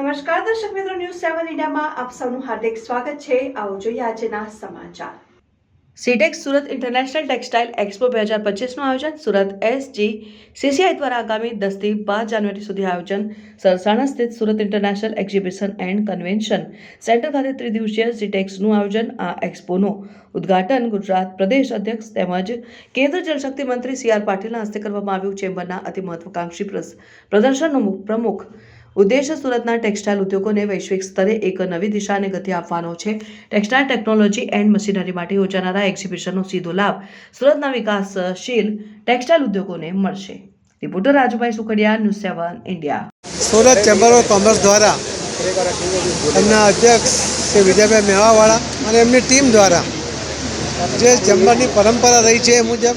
One ઇન્ડિયામાં આપ સૌનું હાર્દિક સ્વાગત છે. આવો જોઈએ આજના સમાચાર. Sitex Surat international textile expo બે હજાર પચીસનું આયોજન. સુરત એસજી સીસીઆઈ દ્વારા આગામી દસથી પાંચ જાન્યુઆરી સુધી આયોજન. સરસાણા સ્થિત Surat international exhibition and convention centre ખાતે ત્રિદિવસીય સીટેક્સનું આયોજન. આ એક્સપોનું ઉદ્ઘાટન ગુજરાત પ્રદેશ અધ્યક્ષ તેમજ કેન્દ્ર જળશક્તિ મંત્રી સી આર પાટીલના હસ્તે કરવામાં આવ્યું. ચેમ્બરના અતિ મહત્વાકાંક્ષી પ્રદર્શનનો પ્રમુખ ઉદ્દેશ સુરતના ટેક્સટાઇલ ઉદ્યોગોને વૈશ્વિક સ્તરે એક નવી દિશાને ગતિ આપવાનો છે. ટેક્સટાઇલ ટેકનોલોજી એન્ડ મશીનરી માટે યોજાનારા એક્ઝિબિશનનો સીધો લાભ સુરતના વિકાસશીલ ટેક્સટાઇલ ઉદ્યોગોને મળશે. Reporter Rajubhai Sukhadia, news seven, India. Surat chamber of commerce દ્વારા એમના અધ્યક્ષ શ્રી વિજયભાઈ મેવાવાળા અને એમની ટીમ દ્વારા જે ચેમ્બરની પરંપરા રહી છે એ મુજબ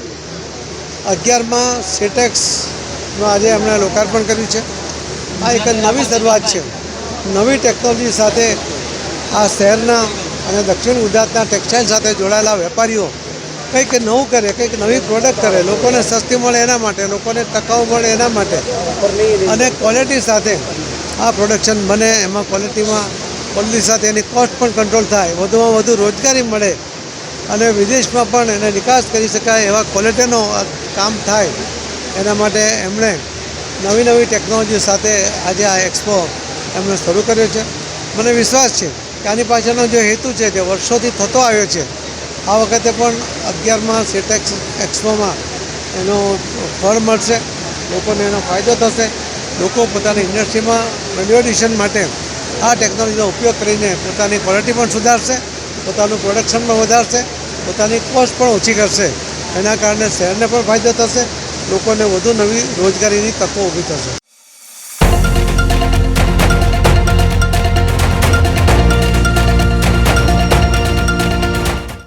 અગિયારમાં સેટેક્સનું આજે એમણે લોકાર્પણ કર્યું છે. આ એક નવી શરૂઆત છે. નવી ટેકનોલોજી સાથે આ શહેરના અને દક્ષિણ ગુજરાતના ટેક્સટાઇલ સાથે જોડાયેલા વેપારીઓ કંઈક નવું કરે, કંઈક નવી પ્રોડક્ટ કરે, લોકોને સસ્તી મળે એના માટે, લોકોને ટકાઉ મળે એના માટે. અને ક્વોલિટી સાથે આ પ્રોડક્શન બને, એમાં ક્વોલિટીમાં ક્વોલિટી સાથે એની કોસ્ટ પણ કંટ્રોલ થાય, વધુમાં વધુ રોજગારી મળે અને વિદેશમાં પણ એને નિકાસ કરી શકાય એવા ક્વોલિટીનો કામ થાય. એના માટે એમણે નવી નવી ટેકનોલોજી સાથે આજે આ એક્સપો એમણે શરૂ કર્યો છે. મને વિશ્વાસ છે કે આની પાછળનો જે હેતુ છે, જે વર્ષોથી થતો આવ્યો છે, આ વખતે પણ અગિયારમાં સેટેક્સ એક્સપોમાં એનો ફળ મળશે, લોકોને એનો ફાયદો થશે, લોકો પોતાની ઇન્ડસ્ટ્રીમાં વેલ્યુ માટે આ ટેકનોલોજીનો ઉપયોગ કરીને પોતાની ક્વોલિટી પણ સુધારશે, પોતાનું પ્રોડક્શન પણ વધારશે, પોતાની કોસ્ટ પણ ઓછી કરશે. એના કારણે શહેરને પણ ફાયદો થશે લોકોને વધુ નવી રોજગારીની તકો ઊભી થશે.